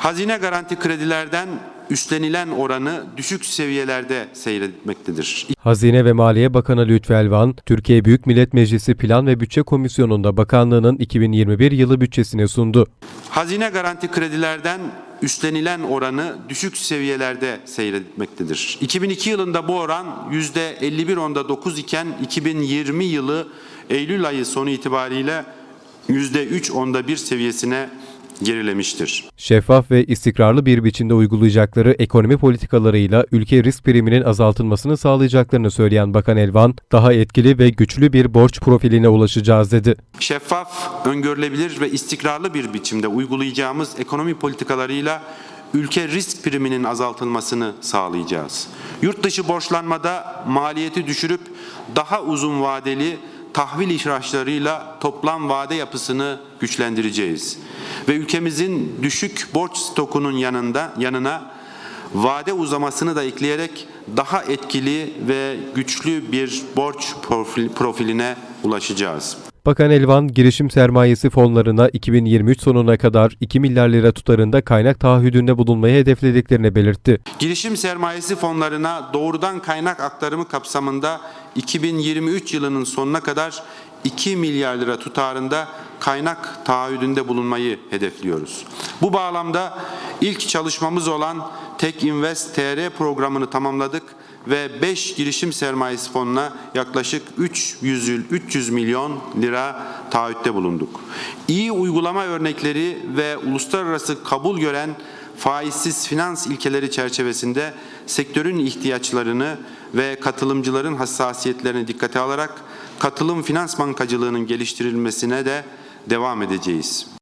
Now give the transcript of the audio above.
Hazine garanti kredilerden üstlenilen oranı düşük seviyelerde seyretmektedir. Hazine ve Maliye Bakanı Lütfü Elvan, Türkiye Büyük Millet Meclisi Plan ve Bütçe Komisyonu'nda bakanlığının 2021 yılı bütçesini sundu. Hazine garanti kredilerden üstlenilen oranı düşük seviyelerde seyretmektedir. 2002 yılında bu oran %51.9 iken 2020 yılı Eylül ayı sonu itibariyle %3.1 seviyesine gerilemiştir. Şeffaf ve istikrarlı bir biçimde uygulayacakları ekonomi politikalarıyla ülke risk priminin azaltılmasını sağlayacaklarını söyleyen Bakan Elvan, daha etkili ve güçlü bir borç profiline ulaşacağız dedi. şeffaf, öngörülebilir ve istikrarlı bir biçimde uygulayacağımız ekonomi politikalarıyla ülke risk priminin azaltılmasını sağlayacağız. Yurt dışı borçlanmada maliyeti düşürüp daha uzun vadeli tahvil ihraçlarıyla toplam vade yapısını güçlendireceğiz. Ve ülkemizin düşük borç stokunun yanında yanına vade uzamasını da ekleyerek daha etkili ve güçlü bir borç profil- profiline ulaşacağız. Bakan Elvan, girişim sermayesi fonlarına 2023 sonuna kadar 2 milyar lira tutarında kaynak taahhüdünde bulunmayı hedeflediklerini belirtti. Girişim sermayesi fonlarına doğrudan kaynak aktarımı kapsamında 2023 yılının sonuna kadar 2 milyar lira tutarında kaynak taahhüdünde bulunmayı hedefliyoruz. Bu bağlamda ilk çalışmamız olan Tek Invest TR programını tamamladık ve 5 girişim sermayesi fonuna yaklaşık 300, 300 milyon lira taahhütte bulunduk. İyi uygulama örnekleri ve uluslararası kabul gören faizsiz finans ilkeleri çerçevesinde sektörün ihtiyaçlarını ve katılımcıların hassasiyetlerini dikkate alarak katılım finans bankacılığının geliştirilmesine de devam edeceğiz.